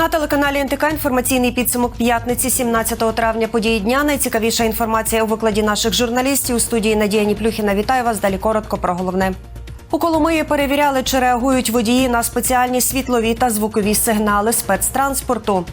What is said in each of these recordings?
На телеканалі НТК інформаційний підсумок п'ятниці, 17 травня. Події дня. Найцікавіша інформація у викладі наших журналістів. У студії Надія Ніплюхіна. Вітаю вас. Далі коротко про головне. У Коломиї перевіряли, чи реагують водії на спеціальні світлові та звукові сигнали спецтранспорту.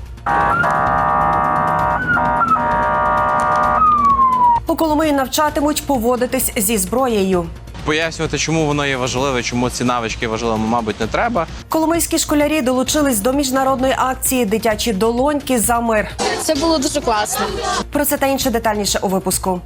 У Коломиї навчатимуть поводитись зі зброєю. Пояснювати, чому воно є важливе, чому ці навички важливі, мабуть, не треба. Коломийські школярі долучились до міжнародної акції Дитячі долоньки за мир. Це було дуже класно. Про це та інше детальніше у випуску.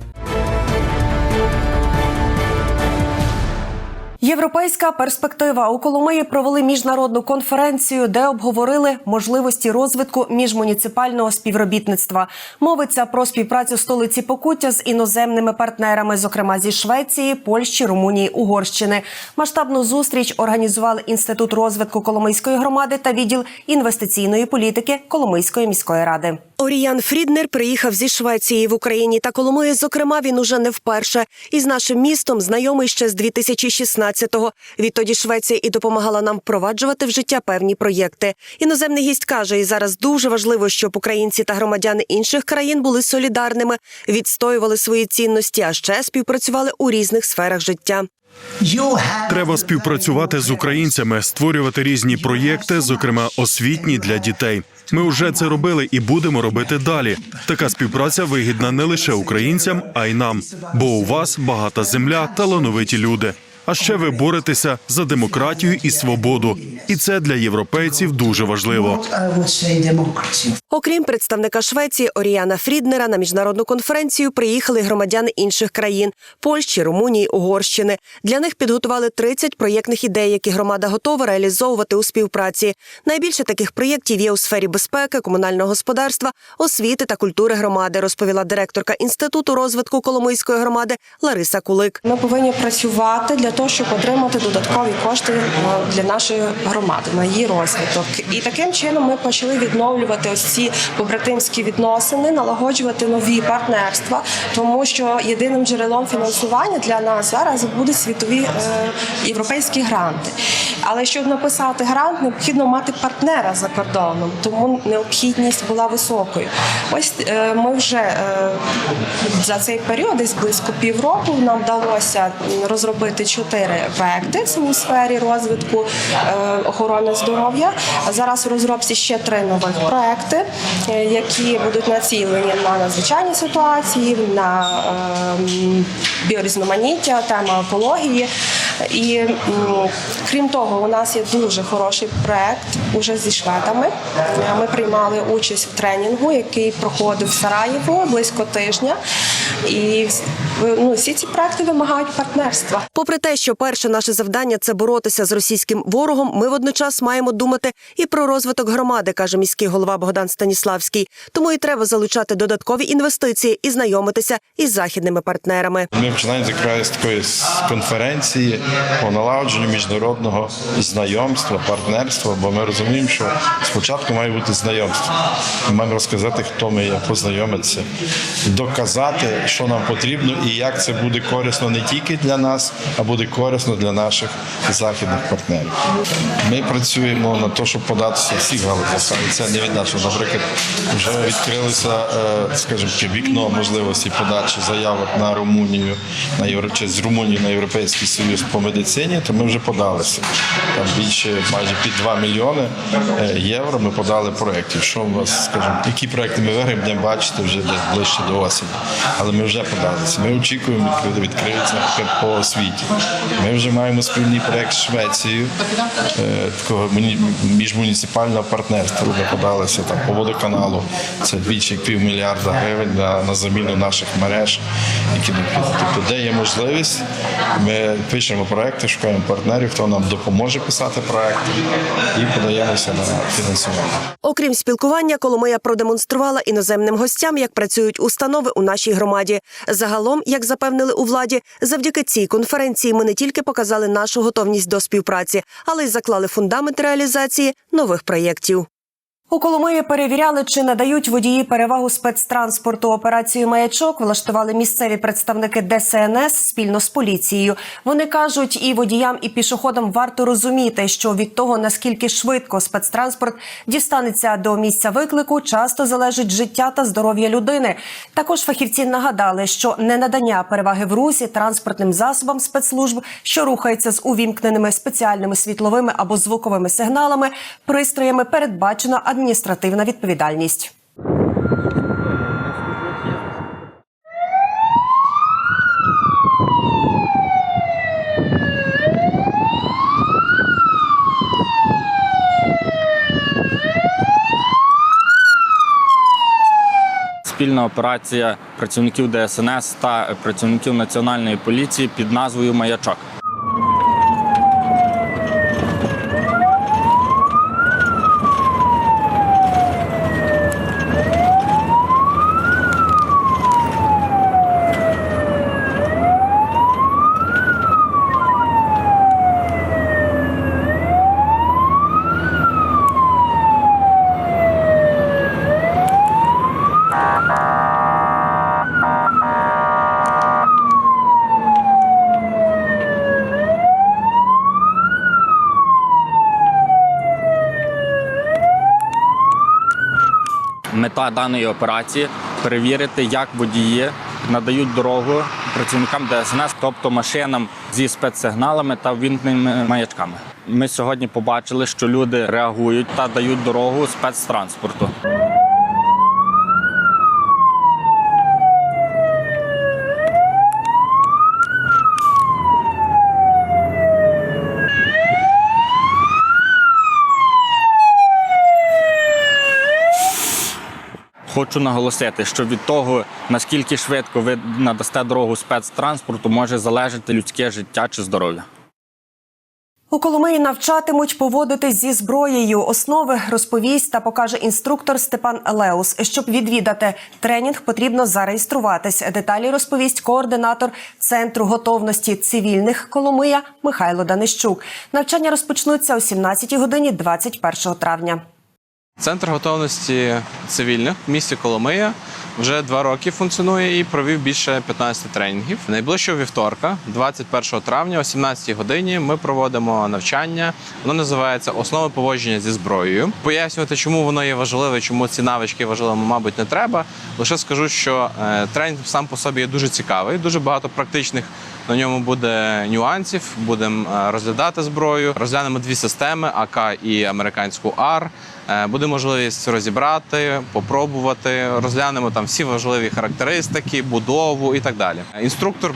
Європейська перспектива у Коломиї провели міжнародну конференцію, де обговорили можливості розвитку міжмуніципального співробітництва. Мовиться про співпрацю столиці Покуття з іноземними партнерами, зокрема зі Швеції, Польщі, Румунії, Угорщини. Масштабну зустріч організували інститут розвитку Коломийської громади та відділ інвестиційної політики Коломийської міської ради. Оріян Фріднер приїхав зі Швеції в Україні та Коломиї. Зокрема, він уже не вперше. Із нашим містом знайомий ще з 2016-го. Відтоді Швеція і допомагала нам впроваджувати в життя певні проєкти. Іноземний гість каже, і зараз дуже важливо, щоб українці та громадяни інших країн були солідарними, відстоювали свої цінності, а ще співпрацювали у різних сферах життя. Треба співпрацювати з українцями, створювати різні проєкти, зокрема освітні для дітей. Ми вже це робили і будемо робити далі. Така співпраця вигідна не лише українцям, а й нам. Бо у вас багата земля, талановиті люди. А ще ви боретеся за демократію і свободу, і це для європейців дуже важливо. Окрім представника Швеції Оріяна Фріднера, на міжнародну конференцію приїхали громадяни інших країн Польщі, Румунії, Угорщини. Для них підготували 30 проєктних ідей, які громада готова реалізовувати у співпраці. Найбільше таких проєктів є у сфері безпеки, комунального господарства, освіти та культури громади, розповіла директорка інституту розвитку Коломийської громади Лариса Кулик. Ми повинні працювати для того, щоб отримати додаткові кошти е, для нашої громади на її розвиток. І таким чином ми почали відновлювати ось ці побратимські відносини, налагоджувати нові партнерства, тому що єдиним джерелом фінансування для нас зараз будуть світові е, європейські гранти. Але щоб написати грант, необхідно мати партнера за кордоном, тому необхідність була високою. Ось е, ми вже е, за цей період, десь близько півроку, нам вдалося розробити чотири проекти цій сфері розвитку е, охорони здоров'я. Зараз у розробці ще три нових проекти, які будуть націлені на надзвичайні ситуації, на е, біорізноманіття, тема екології. І крім того, у нас є дуже хороший проект уже зі шведами. Ми приймали участь в тренінгу, який проходив в Сараєво близько тижня. І ну, всі ці проекти вимагають партнерства. Попри те, що перше наше завдання це боротися з російським ворогом, ми водночас маємо думати і про розвиток громади, каже міський голова Богдан Станіславський. Тому і треба залучати додаткові інвестиції і знайомитися із західними партнерами. Ми починаємо якраз з такої конференції по налагодженню міжнародного знайомства, партнерства, бо ми розуміємо, що спочатку має бути знайомство. Ми маємо розказати, хто ми є, познайомитися, доказати, що нам потрібно і як це буде корисно не тільки для нас, а буде корисно для наших західних партнерів. Ми працюємо на те, щоб податися всіх галузях. І Це не від нас, наприклад, вже відкрилося, е, скажімо, вікно можливості подачі заявок на Румунію, на Євро... з Румунії на Європейський Союз по медицині, то ми вже подалися. Там більше майже під 2 мільйони е, євро ми подали проєктів. Що у вас, скажімо, які проєкти ми виграємо, будемо бачити вже ближче до осені. Але ми вже подалися. Ми очікуємо, коли відкриється по освіті. Ми вже маємо спільний проєкт з Швецією, е, такого муні- міжмуніципального партнерства. Ми подалися там по водоканалу. Це більше як півмільярда гривень на, на заміну наших мереж, які необхідні. Тобто, де є можливість, ми пишемо проекти, шукаємо партнерів, хто нам допоможе писати проекти і подаємося на фінансування. Окрім спілкування, Коломия продемонструвала іноземним гостям, як працюють установи у нашій громаді. Загалом, як запевнили у владі, завдяки цій конференції ми не тільки показали нашу готовність до співпраці, але й заклали фундамент реалізації нових проєктів. У Коломиї перевіряли, чи надають водії перевагу спецтранспорту. Операцію маячок влаштували місцеві представники ДСНС спільно з поліцією. Вони кажуть, і водіям, і пішоходам варто розуміти, що від того наскільки швидко спецтранспорт дістанеться до місця виклику, часто залежить життя та здоров'я людини. Також фахівці нагадали, що ненадання переваги в русі транспортним засобам спецслужб, що рухаються з увімкненими спеціальними світловими або звуковими сигналами, пристроями передбачена адміністративна відповідальність. Спільна операція працівників ДСНС та працівників національної поліції під назвою Маячок. Мета даної операції перевірити, як водії надають дорогу працівникам ДСНС, тобто машинам зі спецсигналами та вімкненими маячками. Ми сьогодні побачили, що люди реагують та дають дорогу спецтранспорту. Хочу наголосити, що від того, наскільки швидко ви надасте дорогу спецтранспорту, може залежати людське життя чи здоров'я. У Коломиї навчатимуть поводитись зі зброєю. Основи розповість та покаже інструктор Степан Леус. Щоб відвідати тренінг, потрібно зареєструватись. Деталі розповість координатор центру готовності цивільних Коломия Михайло Данищук. Навчання розпочнуться о 17 годині 21 травня. Центр готовності цивільних в місті Коломия вже два роки функціонує і провів більше 15 тренінгів. Найближчого вівторка, 21 травня, о 17 годині, ми проводимо навчання. Воно називається Основи поводження зі зброєю. Пояснювати, чому воно є важливе, чому ці навички важливі, мабуть, не треба. Лише скажу, що е, тренінг сам по собі є дуже цікавий, дуже багато практичних на ньому буде нюансів. Будемо е, розглядати зброю. Розглянемо дві системи АК і американську АР. Е, Буде можливість розібрати, попробувати. Розглянемо там всі важливі характеристики, будову і так далі. Інструктор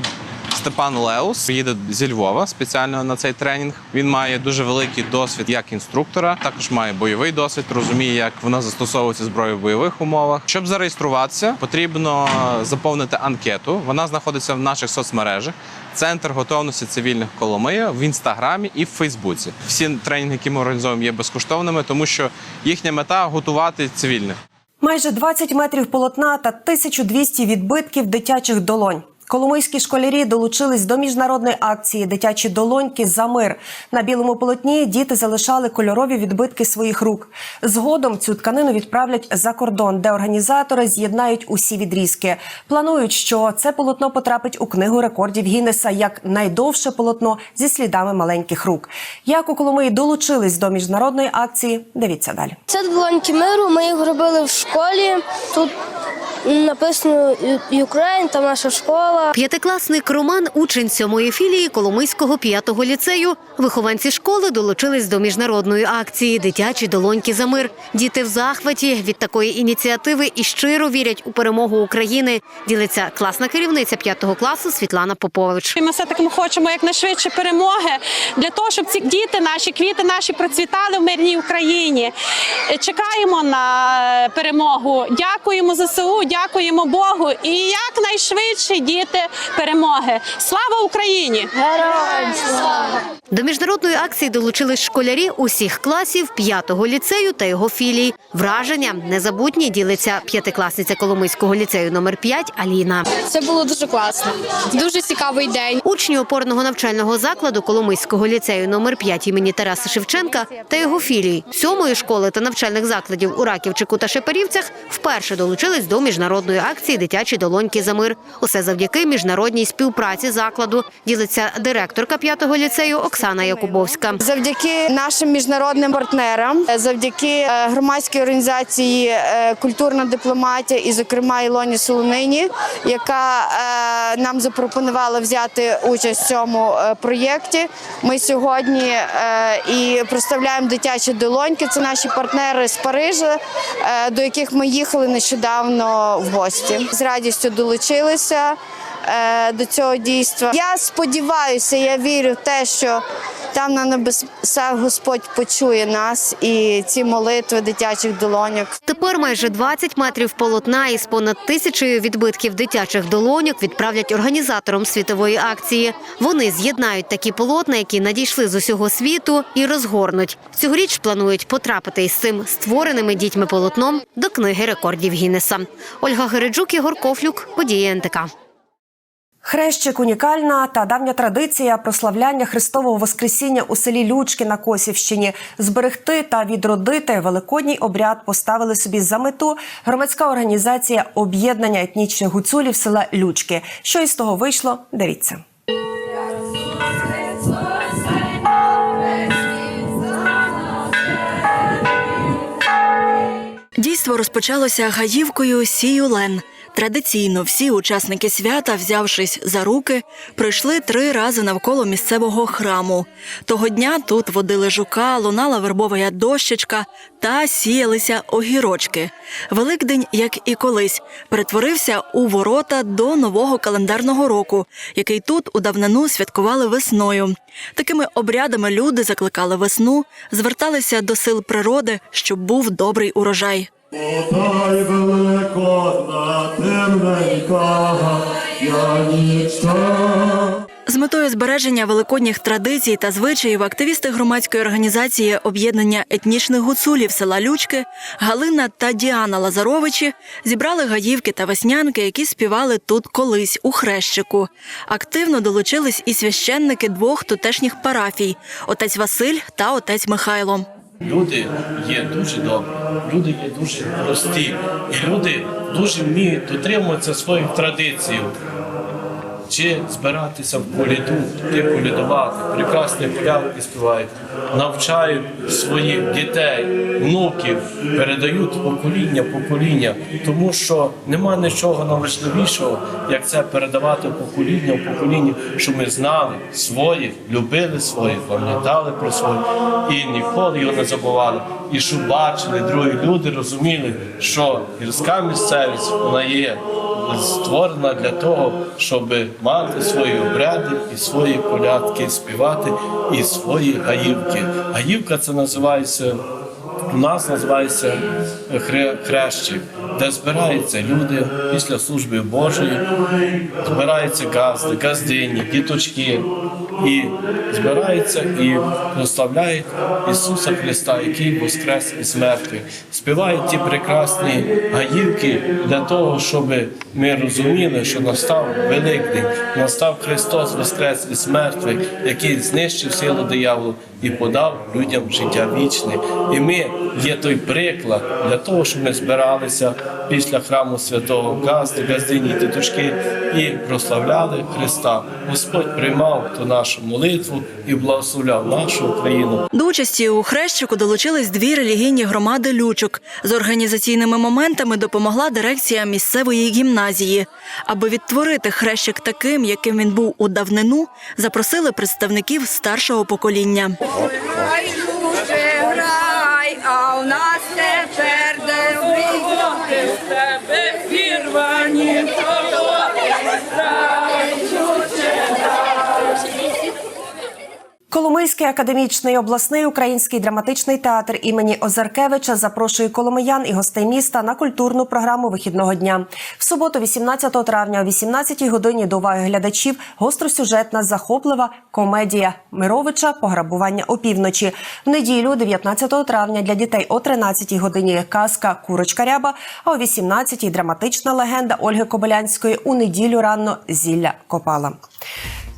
Степан Леус їде зі Львова спеціально на цей тренінг. Він має дуже великий досвід як інструктора, також має бойовий досвід, розуміє, як вона застосовується зброя в бойових умовах. Щоб зареєструватися, потрібно заповнити анкету. Вона знаходиться в наших соцмережах. Центр готовності цивільних Коломия в інстаграмі і в Фейсбуці. Всі тренінги, які ми організовуємо, є безкоштовними, тому що їхня мета готувати цивільних. Майже 20 метрів полотна та 1200 відбитків дитячих долонь. Коломийські школярі долучились до міжнародної акції Дитячі долоньки за мир. На білому полотні діти залишали кольорові відбитки своїх рук. Згодом цю тканину відправлять за кордон, де організатори з'єднають усі відрізки. Планують, що це полотно потрапить у книгу рекордів Гіннеса як найдовше полотно зі слідами маленьких рук. Як у Коломиї долучились до міжнародної акції, дивіться далі. Це долоньки миру. Ми їх робили в школі. Тут написано Україн, там наша школа. П'ятикласник Роман, учень сьомої філії Коломийського п'ятого ліцею. Вихованці школи долучились до міжнародної акції Дитячі долоньки за мир. Діти в захваті від такої ініціативи і щиро вірять у перемогу України. Ділиться класна керівниця п'ятого класу Світлана Попович. Ми все таки хочемо якнайшвидше перемоги для того, щоб ці діти наші, квіти наші процвітали в мирній Україні. Чекаємо на перемогу. Дякуємо ЗСУ, дякуємо Богу. І якнайшвидше діти перемоги. Слава Україні! Героям слава! До міжнародної акції долучились школярі усіх класів п'ятого ліцею та його філій. Враження незабутні ділиться п'ятикласниця Коломийського ліцею номер 5 Аліна. Це було дуже класно. Дуже цікавий день. Учні опорного навчального закладу Коломийського ліцею номер 5 імені Тараса Шевченка та його філій сьомої школи та навчальних закладів у Раківчику та Шепарівцях вперше долучились до міжнародної акції Дитячі долоньки за мир. Усе завдяки міжнародній співпраці закладу ділиться директорка п'ятого ліцею Оксана Якубовська. Завдяки нашим міжнародним партнерам, завдяки е, громадській організації е, Культурна дипломатія і, зокрема, Ілоні Солонині, яка е, нам запропонувала взяти участь в цьому проєкті. Ми сьогодні і представляємо дитячі долоньки. Це наші партнери з Парижа, до яких ми їхали нещодавно в гості. З радістю долучилися е, до цього дійства. Я сподіваюся, я вірю в те, що там на небесах Господь почує нас і ці молитви дитячих долоньок. Тепер майже 20 метрів полотна із понад тисячею відбитків дитячих долоньок відправлять організаторам світової акції. Вони з'єднають такі полотна, які надійшли з усього світу, і розгорнуть. Цьогоріч планують потрапити із цим створеними дітьми полотном до книги рекордів Гіннеса. Ольга Гереджук, Ігор Кофлюк, події НТК. Хрещик унікальна та давня традиція прославляння Христового Воскресіння у селі Лючки на Косівщині. Зберегти та відродити великодній обряд поставили собі за мету громадська організація об'єднання етнічних гуцулів села Лючки. Що із того вийшло? Дивіться. Дійство розпочалося гаївкою Сіюлен. Традиційно всі учасники свята, взявшись за руки, пройшли три рази навколо місцевого храму. Того дня тут водили жука, лунала вербова дощечка та сіялися огірочки. Великдень, як і колись, перетворився у ворота до нового календарного року, який тут у давнину святкували весною. Такими обрядами люди закликали весну, зверталися до сил природи, щоб був добрий урожай. Подай великодна темненька, я нічна. З метою збереження великодніх традицій та звичаїв активісти громадської організації об'єднання етнічних гуцулів села Лючки Галина та Діана Лазаровичі зібрали гаївки та веснянки, які співали тут колись у хрещику. Активно долучились і священники двох тутешніх парафій отець Василь та отець Михайло. Люди є дуже добрі, люди є дуже прості, і люди дуже вміють дотримуватися своїх традицій. Чи збиратися в коліду, ти колядувати, прекрасні колядки співають, навчають своїх дітей, внуків, передають покоління покоління, тому що нема нічого найважливішого, як це передавати покоління в покоління, щоб ми знали своїх, любили своїх, пам'ятали про своїх і ніколи його не забували. І щоб бачили другі люди, розуміли, що гірська місцевість вона є створена для того, щоб мати свої обряди і свої колядки співати, і свої гаївки. Гаївка це називається. У нас називається хрещі, де збираються люди після служби Божої, збираються газди, газдині, діточки, і збираються і прославляють Ісуса Христа, який воскрес із мертвих. Співають ті прекрасні гаївки для того, щоб ми розуміли, що настав Великдень, настав Христос Воскрес із мертвих, який знищив силу дияволу і подав людям життя вічне. І ми є той приклад для того, щоб ми збиралися після храму святого Газди, Газдині і і прославляли Христа. Господь приймав ту нашу молитву і благословляв нашу Україну. До участі у хрещику долучились дві релігійні громади Лючок. З організаційними моментами допомогла дирекція місцевої гімназії. Аби відтворити хрещик таким, яким він був у давнину, запросили представників старшого покоління. Грай, дуже грай, а у нас тепер Коломийський академічний обласний український драматичний театр імені Озаркевича запрошує коломиян і гостей міста на культурну програму вихідного дня. В суботу, 18 травня, о 18 годині до уваги глядачів гостросюжетна захоплива комедія Мировича Пограбування опівночі. В неділю, 19 травня, для дітей о 13 годині казка Курочка Ряба, а о 18 драматична легенда Ольги Кобилянської у неділю рано зілля Копала.